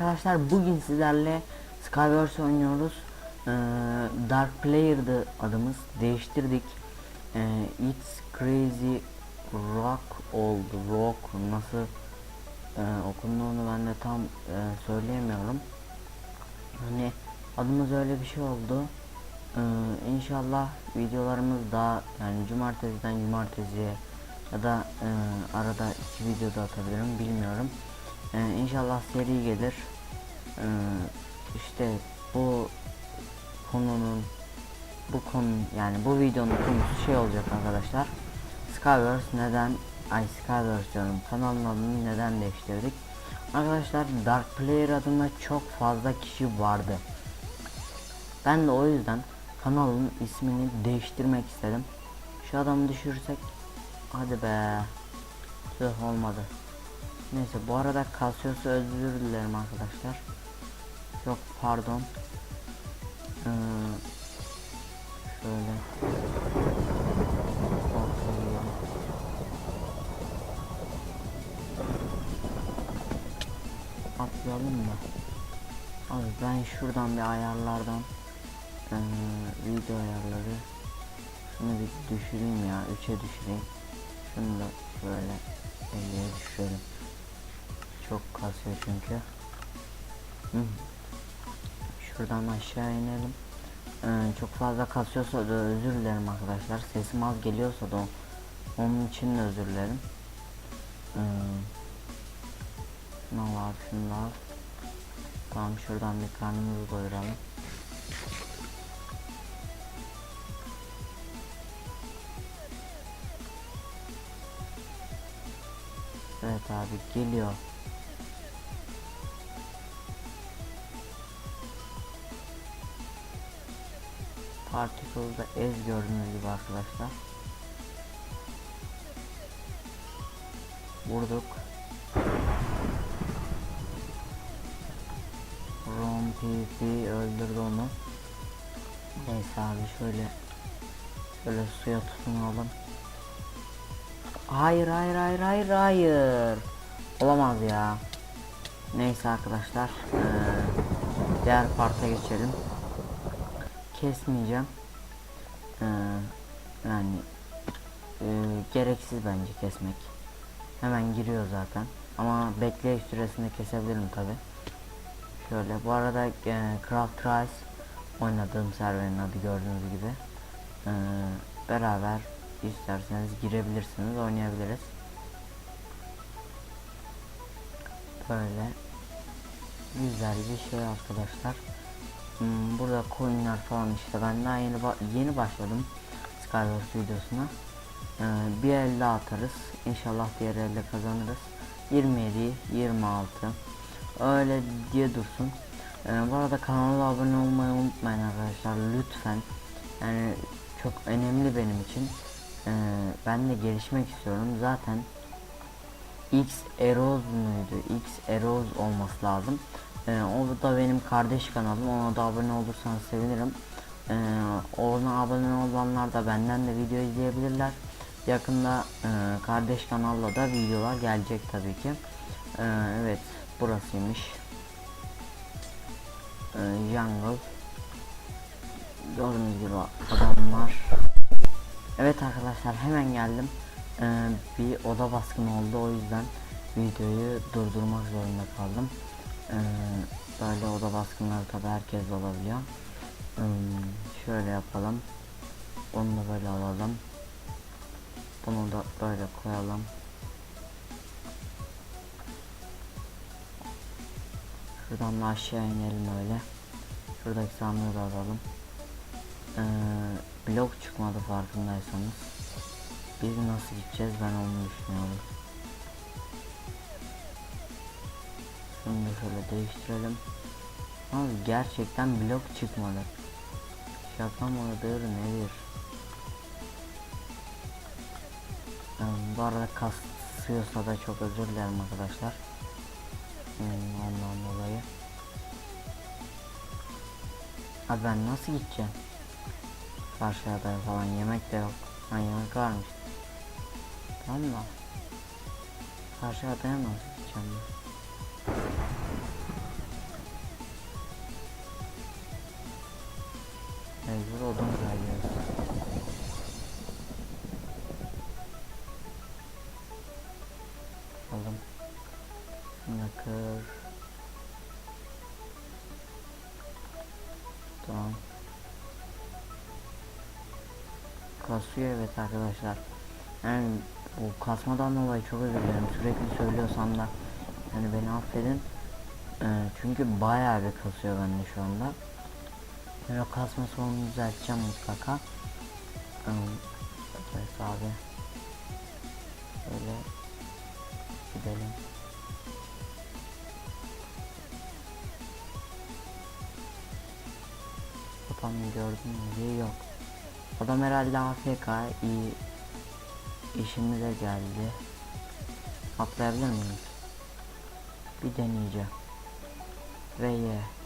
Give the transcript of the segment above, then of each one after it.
arkadaşlar bugün sizlerle Skywars oynuyoruz. Ee, Dark Player'dı adımız. Değiştirdik. Ee, It's Crazy Rock oldu. Rock nasıl e, okunduğunu ben de tam e, söyleyemiyorum. Hani adımız öyle bir şey oldu. Ee, inşallah videolarımız daha yani cumartesiden cumartesiye ya da e, arada iki video da atabilirim bilmiyorum. Ee, inşallah seri gelir. Ee, işte bu konunun bu konu yani bu videonun konusu şey olacak arkadaşlar. Skywars neden ay Skywars diyorum kanalın adını neden değiştirdik? Arkadaşlar Dark Player adında çok fazla kişi vardı. Ben de o yüzden kanalın ismini değiştirmek istedim. Şu adamı düşürsek hadi be. Tüh olmadı. Neyse bu arada Cassius'u özür dilerim arkadaşlar. Yok pardon. Ee, şöyle. Atlayalım mı? Abi ben şuradan bir ayarlardan ee, video ayarları şunu bir düşüreyim ya 3'e düşüreyim. Şunu da şöyle 50'ye düşürelim. Çok kasıyor çünkü. Hı. Şuradan aşağı inelim. Ee, çok fazla kasıyorsa da özür dilerim arkadaşlar. Sesim az geliyorsa da onun için de özür dilerim. Ee, al abi şunu. Tamam şuradan bir karnımızı doyuralım. Evet abi geliyor. Particle'da ez gördüğünüz gibi arkadaşlar. Vurduk. Ron PP öldürdü onu. Neyse abi şöyle şöyle suya tutunalım. Hayır hayır hayır hayır hayır. Olamaz ya. Neyse arkadaşlar. Ee, diğer parta geçelim. Kesmeyeceğim. Ee, yani e, gereksiz bence kesmek. Hemen giriyor zaten. Ama bekleyiş süresinde kesebilirim tabi. Şöyle bu arada e, Craft Rise oynadığım serverin adı gördüğünüz gibi. Ee, beraber isterseniz girebilirsiniz oynayabiliriz böyle güzel bir şey arkadaşlar hmm, burada coinler falan işte. Ben daha yeni ba yeni başladım Skywars videosuna. Ee, bir elde atarız. İnşallah diğer elde kazanırız. 27 26 öyle diye dursun. Ee, bu arada kanala abone olmayı unutmayın arkadaşlar. Lütfen. Yani çok önemli benim için. Ee, ben de gelişmek istiyorum. Zaten X Eroz muydu? X Eroz olması lazım. Ee, o da benim kardeş kanalım. Ona da abone olursanız sevinirim. Ee, ona abone olanlar da benden de video izleyebilirler. Yakında e, kardeş kanalla da videolar gelecek tabii ki. Ee, evet burasıymış. Ee, jungle. Gördüğünüz gibi adamlar Evet arkadaşlar hemen geldim. Ee, bir oda baskını oldu o yüzden videoyu durdurmak zorunda kaldım. Ee, böyle oda baskınları tabi herkes olabiliyor. Ee, şöyle yapalım. Onu da böyle alalım. Bunu da böyle koyalım. Şuradan da aşağı inelim öyle. Şuradaki sandığı da alalım. Ee, blok çıkmadı farkındaysanız. Biz nasıl gideceğiz ben onu düşünüyorum. Şunu da şöyle değiştirelim. Abi gerçekten blok çıkmadı. Şaka mıdır nedir? Yani bu arada kasıyorsa da çok özür dilerim arkadaşlar. Hmm, ondan dolayı. Abi ben nasıl gideceğim? Karşı falan yemek de yok. Ha yemek varmış. Tamam mı? Karşı adaya nasıl gideceğim ben? Mecbur odun kaybıyoruz. Aldım. Şunu kır. Tamam. Kasıyor evet arkadaşlar. Yani bu kasmadan dolayı çok özür dilerim. Sürekli söylüyorsam da yani beni affedin. Ee, çünkü bayağı bir kasıyor bende şu anda. O kasma sorununu düzelteceğim mutlaka. Evet abi. Böyle gidelim. Adam gördün mü diye yok. Adam herhalde AFK iyi işimize geldi. Atlayabilir miyiz? Bir deneyeceğim. Ve ye.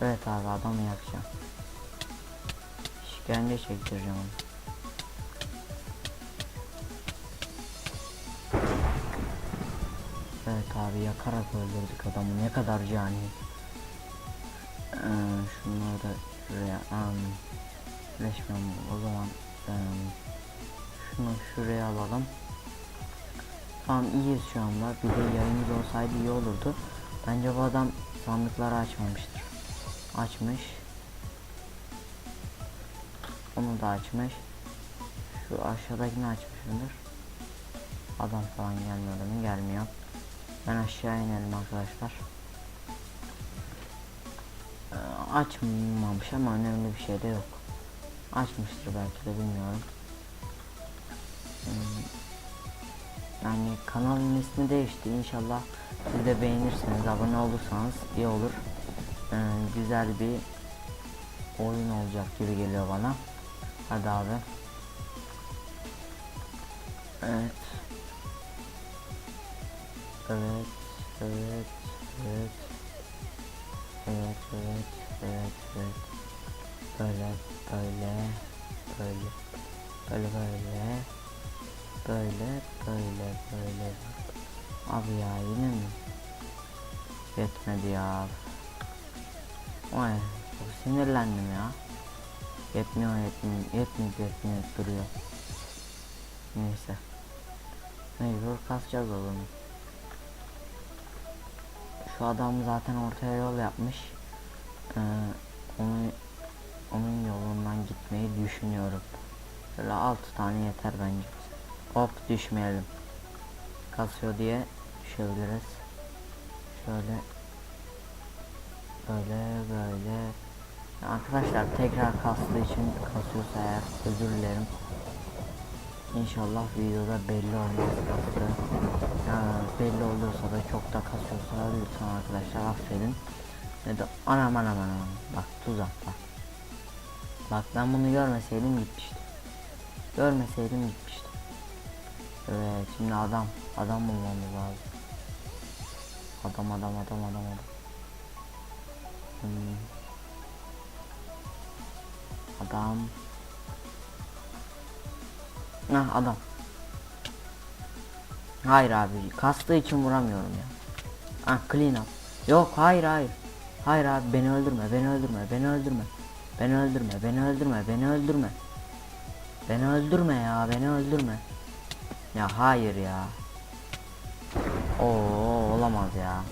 Evet abi adamı yakacağım. İşkence çektireceğim onu. Evet abi yakarak öldürdük adamı ne kadar cani. Ee, şunları da şuraya um, Leşmem o zaman um, şunu şuraya alalım. Tamam iyiyiz şu anda. Bir de yayımız olsaydı iyi olurdu. Bence bu adam sandıkları açmamıştır. Açmış. Onu da açmış. Şu aşağıdakini açmışımdır. Adam falan gelmiyor mu? Gelmiyor. Ben aşağı inelim arkadaşlar. Ee, açmamış ama önemli bir şey de yok. Açmıştır belki de bilmiyorum. Hmm, Yani kanalın ismi değişti. İnşallah siz de beğenirsiniz. Abone olursanız iyi olur. Ee, güzel bir oyun olacak gibi geliyor bana. Hadi abi. Evet. Evet, evet, evet. Evet, evet, evet, evet. Böyle, böyle, böyle, böyle, böyle, böyle, böyle, böyle. Abi ya yine mi? Yetmedi ya. Oy, çok sinirlendim ya. Yetmiyor, yetmiyor, yetmiyor, yetmiyor duruyor. Neyse. Mecbur kasacağız o zaman. Şu adam zaten ortaya yol yapmış. Ee, onu onun yolundan gitmeyi düşünüyorum. Böyle 6 tane yeter bence. Hop düşmeyelim. Kasıyor diye düşebiliriz. Şöyle böyle böyle. Arkadaşlar tekrar kastığı için kasıyorsa eğer özür dilerim. İnşallah videoda belli olmaz kastı. Yani belli oluyorsa da çok da kasıyorsa lütfen arkadaşlar affedin. Ne de anam anam anam. Bak tuzak bak. Bak ben bunu görmeseydim gitmiştim. Görmeseydim gitmiştim. Evet şimdi adam. Adam bulmamız lazım. Adam adam adam adam adam. Hmm. Adam. Hah adam. Hayır abi kastığı için vuramıyorum ya. Ah clean up. Yok hayır hayır. Hayır abi beni öldürme beni öldürme beni öldürme. Beni öldürme beni öldürme beni öldürme. Beni öldürme ya beni öldürme. Ya hayır ya. Oo olamaz ya.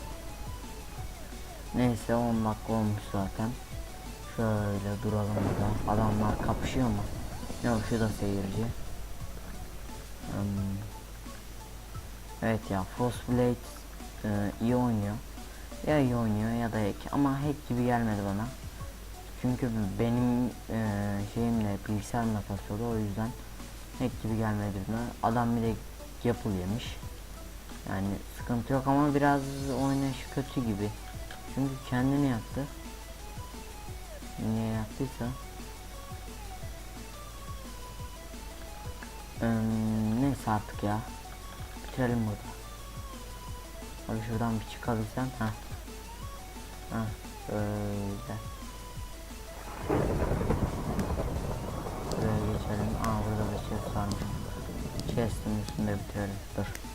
Neyse 10 dakika olmuş zaten. Şöyle duralım burada. Adamlar kapışıyor mu? Yok şu da seyirci. Hmm. Evet ya Frostblade e, iyi oynuyor. Ya iyi oynuyor ya da hack ama hack gibi gelmedi bana. Çünkü benim e, şeyimle bilgisayarımla kasıyordu o yüzden hack gibi gelmedi bana. Adam bir de yapıl yemiş. Yani sıkıntı yok ama biraz oynayışı kötü gibi. Çünkü kendini yaktı. Niye yaktıysa. Hmm, neyse artık ya. Bitirelim burada. Abi şuradan bir çıkabilsem. Ha. Ha. Böyle. Buraya geçelim. Aa burada da chest varmış. Chest'in üstünde bitirelim. Dur.